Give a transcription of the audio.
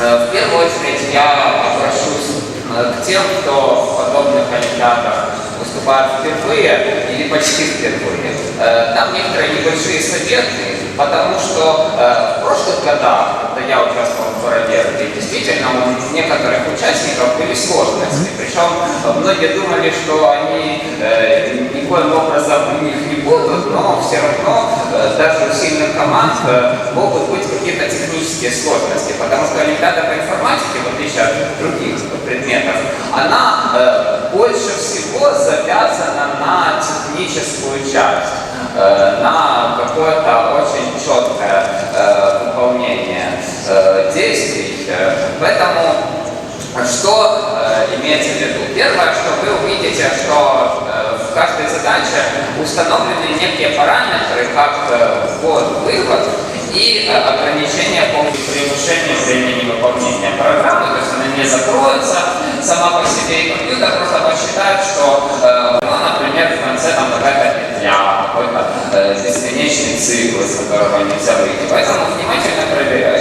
Э, В первую очередь я обращусь э, к тем, кто в подобных олимпиадах выступает впервые или почти впервые. Э, Там некоторые небольшие советы, потому что в прошлых годах, когда я участвовал в Бородерке, действительно у некоторых участников были сложности. Причем многие думали, что они никоим образом у них не будут, но все равно даже у сильных команд могут быть какие-то технические сложности, потому что всего завязана на техническую часть, э, на какое-то очень четкое э, выполнение э, действий. Э, Поэтому что имеется в виду? Первое, что вы увидите, что в каждой задаче установлены некие параметры, как э, вывод и ограничения по превышению времени выполнения программы, то есть она не закроется сама по себе, и компьютер просто считают, что э, была, например, в конце там какая-то петля, какой-то э, бесконечный цикл, из которого нельзя выйти. Поэтому внимательно проверяйте.